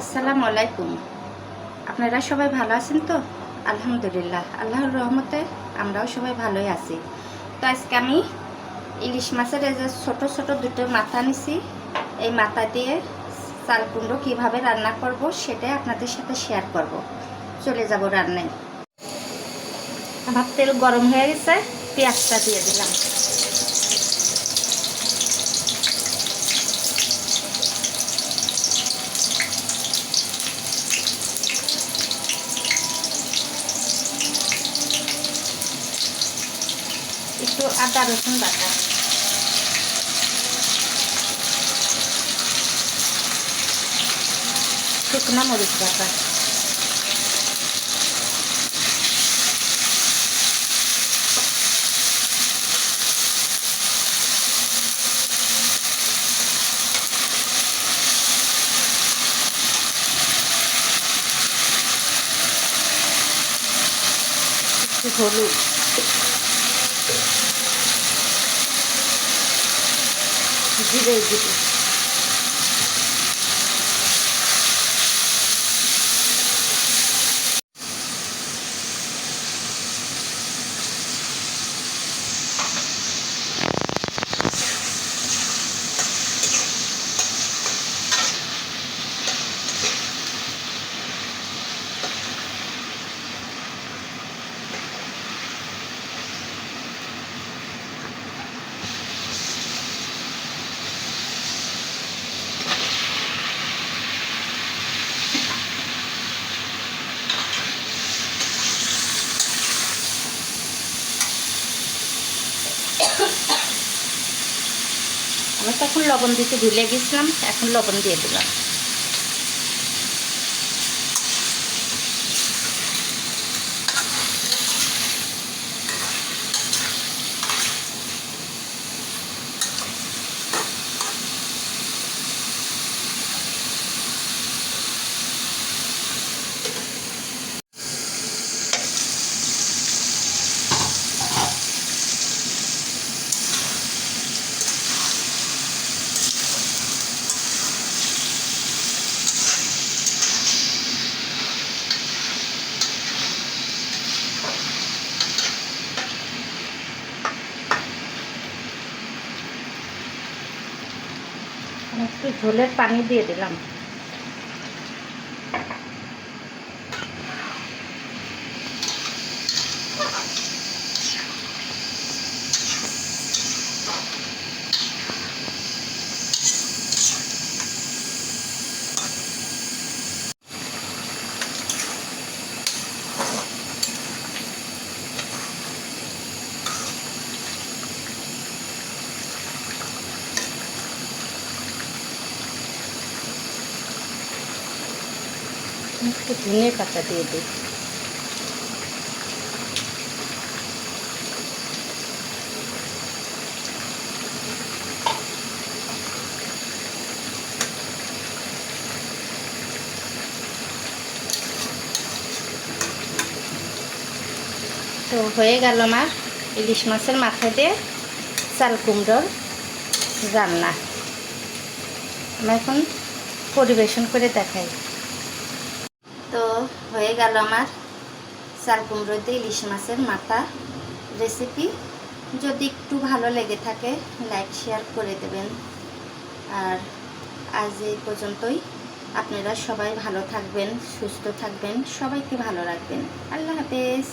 আসসালামু আলাইকুম। আপনারা সবাই ভালো আছেন তো? আলহামদুলিল্লাহ, আল্লাহর রহমতে আমরাও সবাই ভালোই আছি। তো আজকে আমি ইলিশ মাছের এই যে ছোটো ছোটো দুটো মাথা নিছি। এই মাথা দিয়ে চাল কুমড়ো কীভাবে রান্না করব সেটাই আপনাদের সাথে শেয়ার করব। চলে যাব রান্নায়। আমার তেল গরম হয়ে গেছে, পেঁয়াজটা দিয়ে দিলাম। একটু আদা রসুন বাটা। শুকনো মরিচ বাটা। হলুদ। जीरे আমি তখন লবণ দিতে ভুলে গেছিলাম এখন লবণ দিয়ে দিলাম। একটু ঝোলের পানি দিয়ে দিলাম। একটু ধনে পাতা দিয়ে দিই। তো হয়ে গেল আমার ইলিশ মাছের মাথা দিয়ে চাল কুমড়োর রান্না। আমি এখন পরিবেশন করে দেখাই। তো হয়ে গেল আমার চাল কুমড়ো দিয়ে ইলিশ মাছের মাথা রেসিপি যদি একটু ভালো লেগে থাকে লাইক শেয়ার করে দেবেন। আর আজ এই পর্যন্তই। আপনারা সবাই ভালো থাকবেন, সুস্থ থাকবেন, সবাইকে ভালো রাখবেন। আল্লাহ হাফেজ।